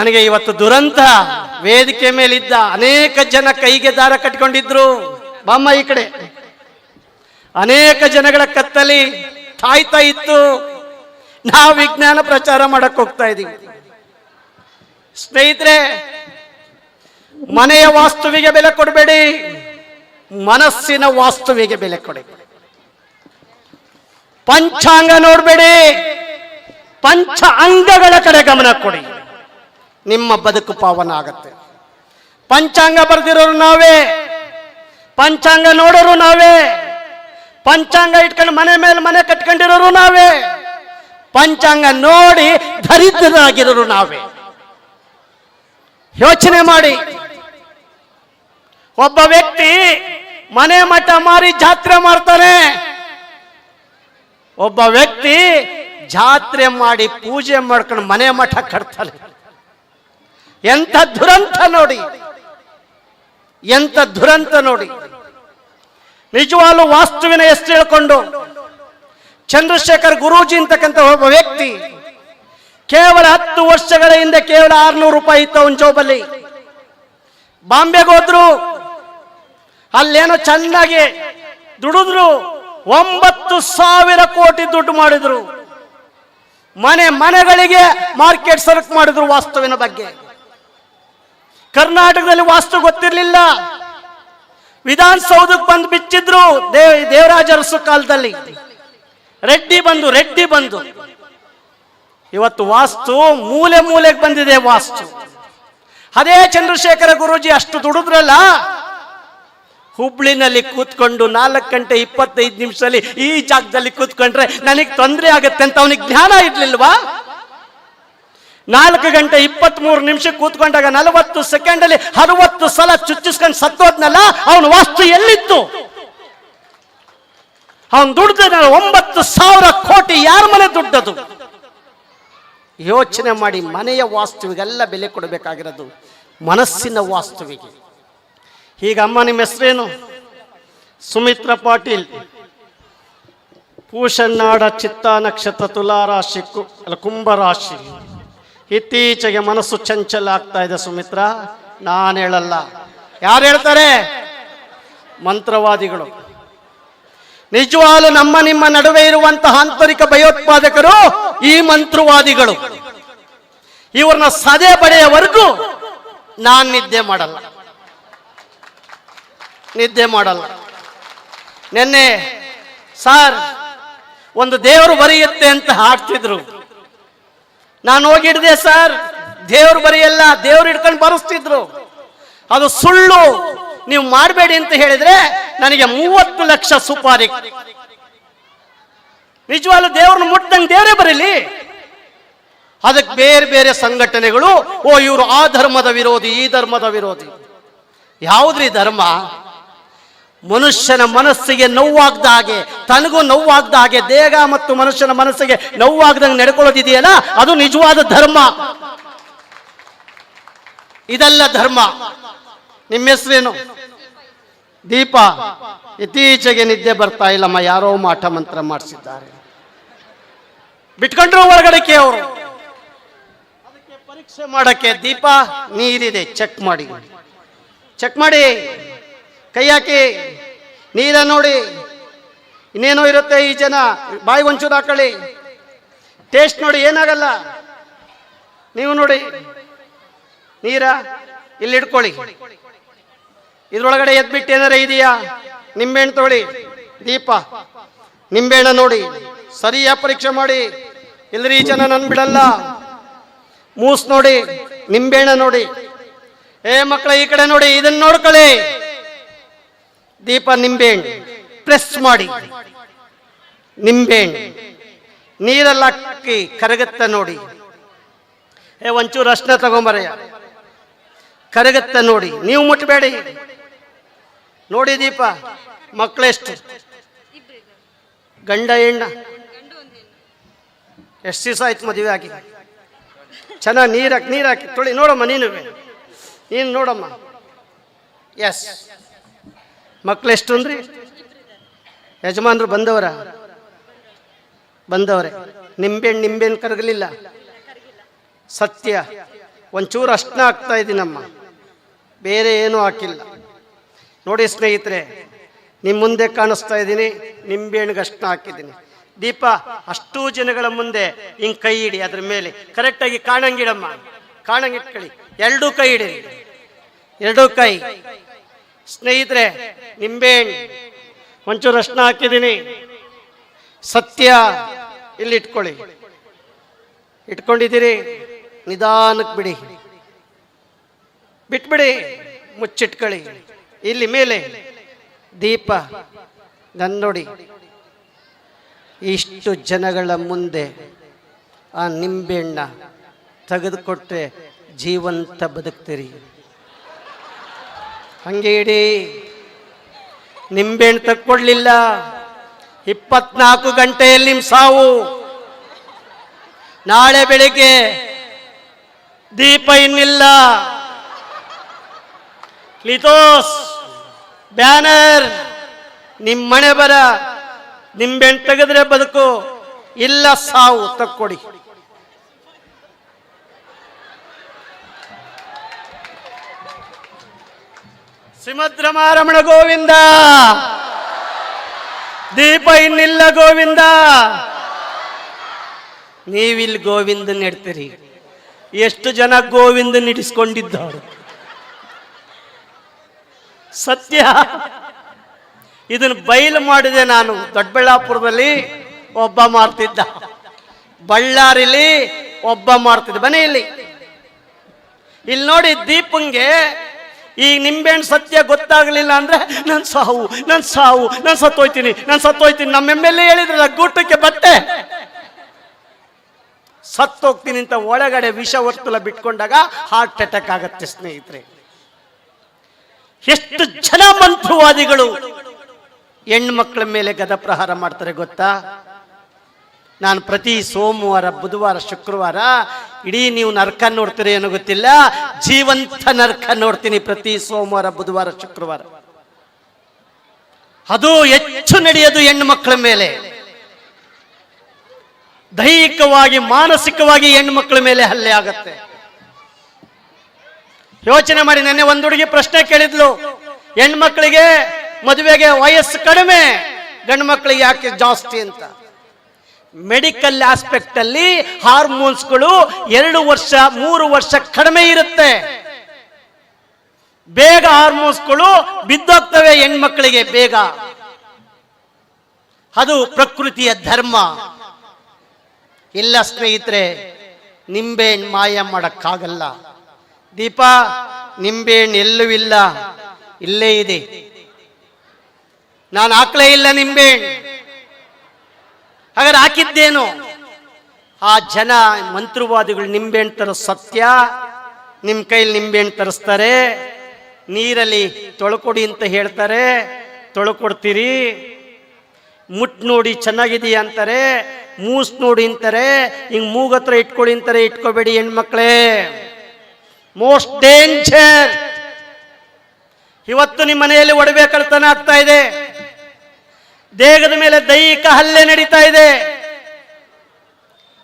ನನಗೆ ಇವತ್ತು ದುರಂತ ವೇದಿಕೆ ಮೇಲಿದ್ದ ಅನೇಕ ಜನ ಕೈಗೆ ದಾರ ಕಟ್ಕೊಂಡಿದ್ರು ಬಾಮ್ಮ ಈ ಕಡೆ. ಅನೇಕ ಜನಗಳ ಕತ್ತಲಿ ತಾಯ್ತಾ ಇತ್ತು. ನಾವು ವಿಜ್ಞಾನ ಪ್ರಚಾರ ಮಾಡಕ್ ಹೋಗ್ತಾ ಇದೀವಿ. ಸ್ನೇಹಿತರೆ, ಮನೆಯ ವಾಸ್ತುವಿಗೆ ಬೆಲೆ ಕೊಡಬೇಡಿ, ಮನಸ್ಸಿನ ವಾಸ್ತುವಿಗೆ ಬೆಲೆ ಕೊಡಿ. ಪಂಚಾಂಗ ನೋಡಬೇಡಿ, ಪಂಚ ಅಂಗಗಳ ಕಡೆ ಗಮನ ಕೊಡಿ. ನಿಮ್ಮ ಬದುಕು ಪಾವನ ಆಗತ್ತೆ. ಪಂಚಾಂಗ ಬರೆದಿರೋರು ನಾವೇ. ಪಂಚಾಂಗ ನೋಡೋರು ನಾವೇ. ಪಂಚಾಂಗ ಇಟ್ಕೊಂಡು ಮನೆ ಮೇಲೆ ಮನೆ ಕಟ್ಕೊಂಡಿರೋರು ನಾವೇ. ಪಂಚಾಂಗ ನೋಡಿ ದರಿದ್ರರಾಗಿರೋರು ನಾವೇ. ಯೋಚನೆ ಮಾಡಿ. ಒಬ್ಬ ವ್ಯಕ್ತಿ ಮನೆ ಮಠ ಮಾರಿ ಜಾತ್ರೆ ಮಾಡ್ತಾನೆ. ಒಬ್ಬ ವ್ಯಕ್ತಿ ಜಾತ್ರೆ ಮಾಡಿ ಪೂಜೆ ಮಾಡ್ಕೊಂಡು ಮನೆ ಮಠ ಕಟ್ತಾನೆ. ಎಂಥ ದುರಂತ ನೋಡಿ, ಎಂಥ ದುರಂತ ನೋಡಿ. ನಿಜವಾಗ್ಲೂ ವಾಸ್ತುವಿನ ಎಷ್ಟು ಹೇಳ್ಕೊಂಡು ಚಂದ್ರಶೇಖರ್ ಗುರೂಜಿ ಅಂತಕ್ಕಂಥ ಒಬ್ಬ ವ್ಯಕ್ತಿ ಕೇವಲ ಹತ್ತು ವರ್ಷಗಳ ಹಿಂದೆ ಕೇವಲ ಆರ್ನೂರು ರೂಪಾಯಿ ಇತ್ತು ಅವನ ಜೋಬಲ್ಲಿ. ಬಾಂಬೆಗೆ ಹೋದ್ರು, ಅಲ್ಲೇನೋ ಚೆನ್ನಾಗಿ ದುಡಿದ್ರು, ಒಂಬತ್ತು ಸಾವಿರ ಕೋಟಿ ದುಡ್ಡು ಮಾಡಿದ್ರು. ಮನೆ ಮನೆಗಳಿಗೆ ಮಾರ್ಕೆಟ್ ಸರ್ಕ್ ಮಾಡಿದ್ರು ವಾಸ್ತುವಿನ ಬಗ್ಗೆ. ಕರ್ನಾಟಕದಲ್ಲಿ ವಾಸ್ತು ಗೊತ್ತಿರಲಿಲ್ಲ. ವಿಧಾನಸೌಧಕ್ಕೆ ಬಂದು ಬಿಚ್ಚಿದ್ರು ದೇವ್ ದೇವರಾಜ ಅರಸು ಕಾಲದಲ್ಲಿ ರೆಡ್ಡಿ ಬಂದು ರೆಡ್ಡಿ ಬಂದು. ಇವತ್ತು ವಾಸ್ತು ಮೂಲೆ ಮೂಲೆಗೆ ಬಂದಿದೆ ವಾಸ್ತು. ಅದೇ ಚಂದ್ರಶೇಖರ ಗುರೂಜಿ ಅಷ್ಟು ದುಡಿದ್ರಲ್ಲ? ಹುಬ್ಳಿನಲ್ಲಿ ಕೂತ್ಕೊಂಡು ನಾಲ್ಕು ಗಂಟೆ ಇಪ್ಪತ್ತೈದು ನಿಮಿಷದಲ್ಲಿ ಈ ಜಾಗದಲ್ಲಿ ಕೂತ್ಕೊಂಡ್ರೆ ನನಗೆ ತೊಂದರೆ ಆಗುತ್ತೆ ಅಂತ ಅವನಿಗೆ ಜ್ಞಾನ ಇರ್ಲಿಲ್ವಾ? ನಾಲ್ಕು ಗಂಟೆ ಇಪ್ಪತ್ತ್ ಮೂರು ನಿಮಿಷ ಕೂತ್ಕೊಂಡಾಗ ನಲವತ್ತು ಸೆಕೆಂಡ್ ಅಲ್ಲಿ ಅರವತ್ತು ಸಲ ಚುಚ್ಚಿಸ್ಕೊಂಡು ಸತ್ತೋದ್ನಲ್ಲ, ಅವನ ವಾಸ್ತು ಎಲ್ಲಿತ್ತು? ಅವನು ದುಡ್ದ ಒಂಬತ್ತು ಸಾವಿರ ಕೋಟಿ ಯಾರ ಮನೆ ದುಡ್ಡದು ಯೋಚನೆ ಮಾಡಿ ಮನೆಯ ವಾಸ್ತುವಿಗೆಲ್ಲ ಬೆಲೆ ಕೊಡಬೇಕಾಗಿರೋದು ಮನಸ್ಸಿನ ವಾಸ್ತುವಿಗೆ. ಈಗ ಅಮ್ಮ, ನಿಮ್ಮ ಹೆಸರೇನು? ಸುಮಿತ್ರ ಪಾಟೀಲ್. ಪೂಷನ್ನಾಡ ಚಿತ್ತ ನಕ್ಷತ್ರ ತುಲಾರಾಶಿ ಕು ಅಲ್ಲ ಕುಂಭರಾಶಿ ಇತ್ತೀಚೆಗೆ ಮನಸ್ಸು ಚಂಚಲ ಆಗ್ತಾ ಇದೆ ಸುಮಿತ್ರ. ನಾನು ಹೇಳಲ್ಲ. ಯಾರು ಹೇಳ್ತಾರೆ? ಮಂತ್ರವಾದಿಗಳು. ನಿಜವಾಲು ನಮ್ಮ ನಿಮ್ಮ ನಡುವೆ ಇರುವಂತಹ ಆಂತರಿಕ ಭಯೋತ್ಪಾದಕರು ಈ ಮಂತ್ರವಾದಿಗಳು. ಇವ್ರನ್ನ ಸದೆ ಬಡೆಯವರೆಗೂ ನಾನು ನಿದ್ದೆ ಮಾಡಲ್ಲ. ನಿದ್ದೆ ಮಾಡಲ್ಲ. ನಿನ್ನೆ, ಸಾರ್, ಒಂದು ದೇವರು ಬರೆಯುತ್ತೆ ಅಂತ ಹಾಡ್ತಿದ್ರು. ನಾನು ಹೋಗಿಡ್ದೆ ಸರ್. ದೇವ್ರು ಬರೆಯಲ್ಲ ದೇವ್ರು ಹಿಡ್ಕೊಂಡು ಬರೆಸ್ತಿದ್ರು. ಅದು ಸುಳ್ಳು. ನೀವು ಮಾಡಬೇಡಿ ಅಂತ ಹೇಳಿದ್ರೆ ನನಗೆ ಮೂವತ್ತು ಲಕ್ಷ ಸುಪಾರಿ. ನಿಜವಾಗ್ಲೂ ದೇವ್ರನ್ನ ಮುಟ್ಟಂಗೆ ದೇವರೇ ಬರೀಲಿ. ಅದಕ್ಕೆ ಬೇರೆ ಬೇರೆ ಸಂಘಟನೆಗಳು, ಓ ಇವರು ಆ ಧರ್ಮದ ವಿರೋಧಿ, ಈ ಧರ್ಮದ ವಿರೋಧಿ. ಯಾವುದ್ರಿ ಧರ್ಮ? ಮನುಷ್ಯನ ಮನಸ್ಸಿಗೆ ನೋವಾಗ್ದ ಹಾಗೆ, ತನಗೂ ನೋವಾಗ್ದ ಹಾಗೆ, ದೇಹ ಮತ್ತು ಮನುಷ್ಯನ ಮನಸ್ಸಿಗೆ ನೋವಾಗ್ದಂಗೆ ನಡ್ಕೊಳ್ಳೋದಿದೆಯಲ್ಲ? ಅದು ನಿಜವಾದ ಧರ್ಮ. ಇದೆಲ್ಲ ಧರ್ಮ. ನಿಮ್ಮ ಹೆಸರೇನು? ದೀಪ. ಇತ್ತೀಚೆಗೆ ನಿದ್ದೆ ಬರ್ತಾ ಇಲ್ಲಮ್ಮ, ಯಾರೋ ಮಾಠ ಮಂತ್ರ ಮಾಡಿಸಿದ್ದಾರೆ. ಬಿಟ್ಕೊಂಡ್ರು ಒಳಗಡೆ ಅವರು ಪರೀಕ್ಷೆ ಮಾಡಕ್ಕೆ ದೀಪ ನೀರಿದೆ, ಚೆಕ್ ಮಾಡಿ. ಚೆಕ್ ಮಾಡಿ. ಕೈ ಹಾಕಿ ನೀರ ನೋಡಿ. ಇನ್ನೇನೋ ಇರುತ್ತೆ ಈ ಜನ, ಬಾಯಿ ಒಂಚೂರು ಹಾಕೊಳ್ಳಿ. ಟೇಸ್ಟ್ ನೋಡಿ, ಏನಾಗಲ್ಲ. ನೀವು ನೋಡಿ. ನೀರ ಇಲ್ಲಿ ಇಟ್ಕೊಳ್ಳಿ. ಇದ್ರೊಳಗಡೆ ಎದ್ಬಿಟ್ಟು ಏನಾರ ಇದೆಯಾ? ನಿಂಬೆಹಣ್ಣು ತೊಳಿ ದೀಪ. ನಿಂಬೆಹಣ್ಣ ನೋಡಿ. ಸರಿಯಾ ಪರೀಕ್ಷೆ ಮಾಡಿ. ಇಲ್ರಿ ಈ ಜನ ನನ್ ಬಿಡಲ್ಲ. ಮೂಸ್ ನೋಡಿ, ನಿಂಬೆಹಣ್ಣ ನೋಡಿ. ಏ ಮಕ್ಕಳ, ಈ ಕಡೆ ನೋಡಿ, ಇದನ್ನ ನೋಡ್ಕೊಳ್ಳಿ. ದೀಪ ನಿಂಬೆಹಣ್ಣು. ಪ್ರೆಸ್ ಮಾಡಿ. ನಿಂಬೆಹಣ್ಣು. ನೀರೆಲ್ಲ ಹಾಕಿ ಕರಗತ್ತ ನೋಡಿ. ಏ, ಒಂಚೂರು ಅಷ್ಟ ತಗೊಂಬರಯ್ಯ. ಕರಗತ್ತ ನೋಡಿ. ನೀವು ಮುಟ್ಟಬೇಡಿ ನೋಡಿ ದೀಪ, ಮಕ್ಕಳೆಷ್ಟು. ಗಂಡ ಹೆಣ್ಣ. ಎಷ್ಟು ದಿವಸ ಆಯ್ತು ಮದುವೆ ಆಗಿ? ಚೆನ್ನಾಗಿ ನೀರು ಹಾಕಿ ನೀರು ಹಾಕಿ. ತೊಳಿ, ನೋಡಮ್ಮ ನೀನು. ನೀನು ನೋಡಮ್ಮ. ಎಸ್ ಮಕ್ಳು ಎಷ್ಟು ಅಂದ್ರಿ ಯಜಮಾನ್ರು ಬಂದವರ? ಬಂದವರೇ. ನಿಂಬೆಹಣ್ಣು ನಿಂಬೆಹಣ್ಣು ಕರಗಲಿಲ್ಲ. ಸತ್ಯ. ಒಂಚೂರು ಅಷ್ಟನ್ನ ಆಗ್ತಾ ಇದ್ದೀನಮ್ಮ ಬೇರೆ ಏನೂ ಹಾಕಿಲ್ಲ. ನೋಡಿ ಸ್ನೇಹಿತರೆ ನಿಮ್ಮ ಮುಂದೆ ಕಾಣಿಸ್ತಾ ಇದ್ದೀನಿ ನಿಂಬೆಹಣ್ಣಿಗೆ ಅಷ್ಟನ್ನ ಹಾಕಿದ್ದೀನಿ. ದೀಪ, ಅಷ್ಟೂ ಜನಗಳ ಮುಂದೆ ಹಿಂಗೆ ಕೈ ಇಡಿ, ಅದ್ರ ಮೇಲೆ. ಕರೆಕ್ಟಾಗಿ ಕಾಣಂಗಿಡಮ್ಮ ಕಾಣಂಗಿಟ್ಕೊಳ್ಳಿ ಎರಡೂ ಕೈ ಇಡಿ. ಎರಡೂ ಕೈ. ಸ್ನೇಹಿತರೆ, ನಿಂಬೆಹಣ್ಣು. ಒಂಚೂರು ಅಷ್ಟನ್ನ ಹಾಕಿದ್ದೀನಿ. ಸತ್ಯ ಇಲ್ಲಿ ಇಟ್ಕೊಳ್ಳಿ. ಇಟ್ಕೊಂಡಿದ್ದೀರಿ? ನಿಧಾನಕ್ಕೆ ಬಿಡಿ. ಬಿಟ್ಬಿಡಿ, ಮುಚ್ಚಿಟ್ಕೊಳ್ಳಿ. ಇಲ್ಲಿ ಮೇಲೆ ದೀಪ ನನ್ನ ನೋಡಿ ಇಷ್ಟು ಜನಗಳ ಮುಂದೆ ಆ ನಿಂಬೆಹಣ್ಣ ತೆಗೆದುಕೊಟ್ಟರೆ ಜೀವಂತ ಬದುಕ್ತೀರಿ. ಹಂಗೆ ಇಡಿ. ನಿಂಬೆಹಣ್ಣು ತಕ್ಕೊಡ್ಲಿಲ್ಲ. ಇಪ್ಪತ್ನಾಲ್ಕು ಗಂಟೆಯಲ್ಲಿ ನಿಮ್ ಸಾವು. ನಾಳೆ ಬೆಳಿಗ್ಗೆ ದೀಪ ಇನ್ನಿಲ್ಲ. ಲಿತೋಸ್ ಬ್ಯಾನರ್. ನಿಮ್ಮ ಮನೆ ಬರ. ನಿಂಬೆಹಣ್ಣು ತೆಗೆದ್ರೆ ಬದುಕು. ಇಲ್ಲ ಸಾವು, ತಕ್ಕೊಡಿ. ಸಿಮದ್ರಮಾರಮಣ ಗೋವಿಂದ. ದೀಪ ಇನ್ನಿಲ್ಲ ಗೋವಿಂದ. ನೀವಿಲ್ಲಿ ಗೋವಿಂದ ನೆಡ್ತೀರಿ. ಎಷ್ಟು ಜನ ಗೋವಿಂದ ನಿಡಿಸ್ಕೊಂಡಿದ್ದವರು ಸತ್ಯ. ಇದನ್ನು ಬಯಲು ಮಾಡಿದೆ ನಾನು. ದೊಡ್ಡಬಳ್ಳಾಪುರದಲ್ಲಿ ಒಬ್ಬ ಮಾಡ್ತಿದ್ದ. ಬಳ್ಳಾರಿಲಿ ಒಬ್ಬ ಮಾಡ್ತಿದ್ದ. ಮನೆಯಲ್ಲಿ. ಇಲ್ಲಿ ಇಲ್ಲಿ ನೋಡಿ ದೀಪಂಗೆ ಈ ನಿಂಬೆಹಣ್ಣು ಸತ್ಯ ಗೊತ್ತಾಗಲಿಲ್ಲ ಅಂದ್ರೆ ನಾನು ಸಾವು ನಾನು ಸಾವು, ನಾನು ಸತ್ತೋಯ್ತೀನಿ ನಾನು ಸತ್ತೋಯ್ತೀನಿ. ನಮ್ಮ ಎಂ ಎಲ್ ಎ ಹೇಳಿದ್ರಲ್ಲ, ಗೂಟಕ್ಕೆ ಬತ್ತೆ ಸತ್ತೋಗ್ತೀನಿ ಅಂತ ಒಳಗಡೆ ವಿಷ ವರ್ತುಲ ಬಿಟ್ಕೊಂಡಾಗ ಹಾರ್ಟ್ ಅಟ್ಯಾಕ್ ಆಗತ್ತೆ ಸ್ನೇಹಿತರೆ. ಎಷ್ಟು ಜನ ಮಂತ್ರವಾದಿಗಳು ಹೆಣ್ಮಕ್ಳ ಮೇಲೆ ಗದ ಪ್ರಹಾರ ಮಾಡ್ತಾರೆ ಗೊತ್ತಾ? ನಾನು ಪ್ರತಿ ಸೋಮವಾರ, ಬುಧವಾರ, ಶುಕ್ರವಾರ ಇಡೀ ನೀವು ನರ್ಕ ನೋಡ್ತೀರಿ ಏನೋ ಗೊತ್ತಿಲ್ಲ. ಜೀವಂತ ನರ್ಕ ನೋಡ್ತೀನಿ ಪ್ರತಿ ಸೋಮವಾರ, ಬುಧವಾರ, ಶುಕ್ರವಾರ. ಅದು ಹೆಚ್ಚು ನಡೆಯೋದು ಹೆಣ್ಣು ಮಕ್ಕಳ ಮೇಲೆ. ದೈಹಿಕವಾಗಿ, ಮಾನಸಿಕವಾಗಿ ಹೆಣ್ಣು ಮಕ್ಕಳ ಮೇಲೆ ಹಲ್ಲೆ ಆಗತ್ತೆ. ಯೋಚನೆ ಮಾಡಿ, ನೆನ್ನೆ ಒಂದು ಹುಡುಗಿ ಪ್ರಶ್ನೆ ಕೇಳಿದ್ಲು. ಹೆಣ್ಮಕ್ಳಿಗೆ ಮದುವೆಗೆ ವಯಸ್ಸು ಕಡಿಮೆ, ಗಂಡು ಮಕ್ಕಳಿಗೆ ಯಾಕೆ ಜಾಸ್ತಿ ಅಂತ. ಮೆಡಿಕಲ್ ಆಸ್ಪೆಕ್ಟ್ ಅಲ್ಲಿ ಹಾರ್ಮೋನ್ಸ್ಗಳು ಎರಡು ವರ್ಷ, ಮೂರು ವರ್ಷ ಕಡಿಮೆ ಇರುತ್ತೆ. ಬೇಗ ಹಾರ್ಮೋನ್ಸ್ಗಳು ಬಿದ್ದೋಗ್ತವೆ ಹೆಣ್ಮಕ್ಳಿಗೆ ಬೇಗ. ಅದು ಪ್ರಕೃತಿಯ ಧರ್ಮ. ಇಲ್ಲ ಸ್ನೇಹಿತರೆ, ನಿಂಬೆ ಮಾಯ ಮಾಡಕ್ಕಾಗಲ್ಲ. ದೀಪ, ನಿಂಬೆ ಎಲ್ಲೂ ಇಲ್ಲ. ಇಲ್ಲೇ ಇದೆ. ನಾನು ಹಾಕ್ಲೇ ಇಲ್ಲ ನಿಂಬೆಹಣ್ಣು ಹಾಗಾದ್ರೆ ಹಾಕಿದ್ದೇನು? ಆ ಜನ ಮಂತ್ರವಾದಿಗಳು ನಿಂಬೆಹಣ್ಣು ತರೋ ಸತ್ಯ ನಿಮ್ಮ ಕೈಲಿ ನಿಂಬೆಹಣ್ಣು ತರಿಸ್ತಾರೆ, ನೀರಲ್ಲಿ ತೊಳ್ಕೊಡಿ ಅಂತ ಹೇಳ್ತಾರೆ, ತೊಳ್ಕೊಡ್ತೀರಿ, ಮುಟ್ ನೋಡಿ ಚೆನ್ನಾಗಿದೆಯಾ ಅಂತಾರೆ, ಮೂಸ್ ನೋಡಿ ಅಂತಾರೆ, ಹಿಂಗ್ ಮೂಗತ್ರ ಇಟ್ಕೊಳ್ಳಿ ಅಂತಾರೆ, ಇಟ್ಕೋಬೇಡಿ ಹೆಣ್ಮಕ್ಳೇ. ಮೋಸ್ಟ್ ಡೇಂಜರ್ ಇವತ್ತು ನಿಮ್ಮ ಮನೆಯಲ್ಲಿ ಒಡವೆ ಕಳ್ತನ ಆಗ್ತಾ ಇದೆ. ದೇಹದ ಮೇಲೆ ದೈಹಿಕ ಹಲ್ಲೆ ನಡೀತಾ ಇದೆ.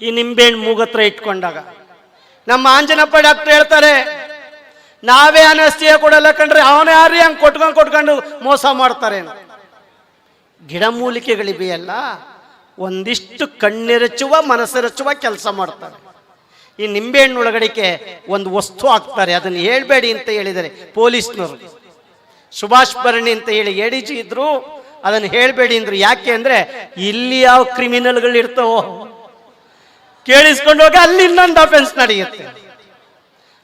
ಈ ನಿಂಬೆಹಣ್ಣು ಮೂಗತ್ರ ಇಟ್ಕೊಂಡಾಗ. ನಮ್ಮ ಆಂಜನಪ್ಪ ಡಾಕ್ಟರ್ ಹೇಳ್ತಾರೆ, ನಾವೇ ಅನಸ್ತಿಯ ಕೊಡಲ್ಲ ಕಂಡ್ರೆ ಅವನೇ ಯಾರು ಹಂಗೆ ಕೊಟ್ಕೊಂಡು ಕೊಟ್ಕೊಂಡು ಮೋಸ ಮಾಡ್ತಾರೆ ಗಿಡ ಗಿಡಮೂಲಿಕೆಗಳಿವೆಯಲ್ಲ ಒಂದಿಷ್ಟು ಕಣ್ಣಿರಚುವ, ಮನಸ್ಸಿರಚುವ ಕೆಲಸ ಮಾಡ್ತಾರೆ. ಈ ನಿಂಬೆಹಣ್ಣು ಒಳಗಡಿಕೆ ಒಂದು ವಸ್ತು ಹಾಕ್ತಾರೆ, ಅದನ್ನು ಹೇಳ್ಬೇಡಿ ಅಂತ ಹೇಳಿದರೆ ಪೊಲೀಸ್ನವರು. ಸುಭಾಷ್ ಭರಣಿ ಅಂತ ಹೇಳಿ ಎಡಿಜಿ ಇದ್ರು ಅದನ್ನು ಹೇಳಬೇಡಿ ಅಂದ್ರು. ಯಾಕೆ ಅಂದ್ರೆ ಇಲ್ಲಿ ಯಾವ ಕ್ರಿಮಿನಲ್ಗಳು ಇರ್ತಾವೋ, ಕೇಳಿಸ್ಕೊಂಡು ಹೋಗಿ ಅಲ್ಲಿ ಇನ್ನೊಂದು ಅಫೆನ್ಸ್ ನಡೆಯುತ್ತೆ.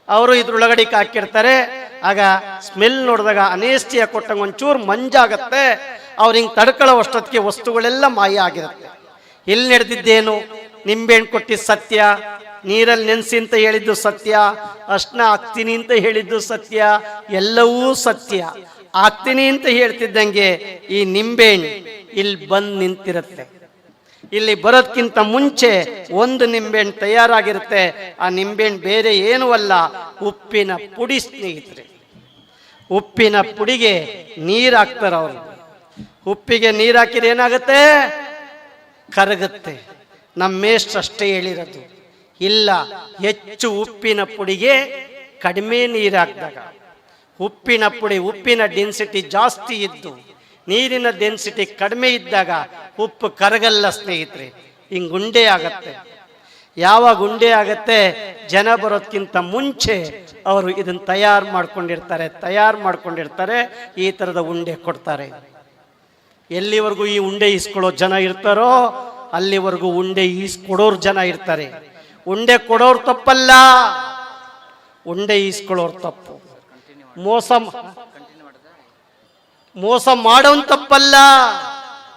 ಅವರು ಇದ್ರೊಳಗಡೆ ಹಾಕಿರ್ತಾರೆ. ಆಗ ಸ್ಮೆಲ್ ನೋಡಿದಾಗ ಅನೇಸ್ಟಿಯ ಕೊಟ್ಟಂಗೆ ಒಂಚೂರು ಮಂಜಾಗತ್ತೆ. ಅವ್ರು ಹಿಂಗೆ ತಡ್ಕೊಳ್ಳೋ ಅಷ್ಟೊತ್ತಿಗೆ ವಸ್ತುಗಳೆಲ್ಲ ಮಾಯ ಆಗಿರುತ್ತೆ. ಎಲ್ಲಿ ನಡೆದಿದ್ದೇನು? ನಿಂಬೆಹಣ್ಣು ಕೊಟ್ಟಿದ್ದು ಸತ್ಯ, ನೀರಲ್ಲಿ ನೆನೆಸಿ ಅಂತ ಹೇಳಿದ್ದು ಸತ್ಯ, ಅರ್ಶನ ಹಾಕ್ತೀನಿ ಅಂತ ಹೇಳಿದ್ದು ಸತ್ಯ, ಎಲ್ಲವೂ ಸತ್ಯ. ಹಾಕ್ತೀನಿ ಅಂತ ಹೇಳ್ತಿದ್ದಂಗೆ ಈ ನಿಂಬೆಹಣ್ಣು ಇಲ್ಲಿ ಬಂದು ನಿಂತಿರುತ್ತೆ. ಇಲ್ಲಿ ಬರೋದ್ಕಿಂತ ಮುಂಚೆ ಒಂದು ನಿಂಬೆಹಣ್ಣು ತಯಾರಾಗಿರುತ್ತೆ. ಆ ನಿಂಬೆಹಣ್ಣು ಬೇರೆ ಏನೂ ಅಲ್ಲ, ಉಪ್ಪಿನ ಪುಡಿ ಸ್ನೇಹಿತರೆ. ಉಪ್ಪಿನ ಪುಡಿಗೆ ನೀರು ಹಾಕ್ತಾರೆ ಅವರು. ಉಪ್ಪಿಗೆ ನೀರು ಹಾಕಿದ್ರೆ ಏನಾಗುತ್ತೆ? ಕರಗುತ್ತೆ. ನಮ್ಮ ಮೇಷ್ಟ್ರು ಅಷ್ಟೇ ಹೇಳಿರೋದು. ಇಲ್ಲ, ಹೆಚ್ಚು ಉಪ್ಪಿನ ಪುಡಿಗೆ ಕಡಿಮೆ ನೀರು ಹಾಕಿದಾಗ. ಉಪ್ಪಿನ ಪುಡಿ, ಉಪ್ಪಿನ ಡೆನ್ಸಿಟಿ ಜಾಸ್ತಿ ಇದ್ದು, ನೀರಿನ ಡೆನ್ಸಿಟಿ ಕಡಿಮೆ ಇದ್ದಾಗ ಉಪ್ಪು ಕರಗಲ್ಲ ಸ್ನೇಹಿತರೆ, ಹಿಂಗೆ ಉಂಡೆ ಆಗತ್ತೆ. ಯಾವಾಗ ಗುಂಡೆ ಆಗತ್ತೆ? ಜನ ಬರೋದ್ಕಿಂತ ಮುಂಚೆ ಅವರು ಇದನ್ನು ತಯಾರು ಮಾಡ್ಕೊಂಡಿರ್ತಾರೆ ತಯಾರು ಮಾಡ್ಕೊಂಡಿರ್ತಾರೆ, ಈ ಥರದ ಉಂಡೆ ಕೊಡ್ತಾರೆ. ಎಲ್ಲಿವರೆಗೂ ಈ ಉಂಡೆ ಈಸ್ಕೊಳ್ಳೋ ಜನ ಇರ್ತಾರೋ, ಅಲ್ಲಿವರೆಗೂ ಉಂಡೆ ಈಸ್ಕೊಡೋರು ಜನ ಇರ್ತಾರೆ. ಉಂಡೆ ಕೊಡೋರು ತಪ್ಪಲ್ಲ, ಉಂಡೆ ಈಸ್ಕೊಳ್ಳೋರು ತಪ್ಪು. ಮೋಸ ಮೋಸ ಮಾಡೋನ್ ತಪ್ಪಲ್ಲ.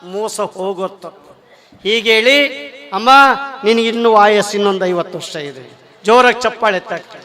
ಮೋಸ ಹೋಗೋ ತಪ್ಪು. ಹೇಳಿ, ಅಮ್ಮ, ನಿನಗಿನ್ನೂ ವಯಸ್ಸು ಇನ್ನೊಂದು ಐವತ್ತು ವರ್ಷ ಇದೆ. ಜೋರಾಗಿ ಚಪ್ಪಾಳೆ ತಟ್ಟೆ.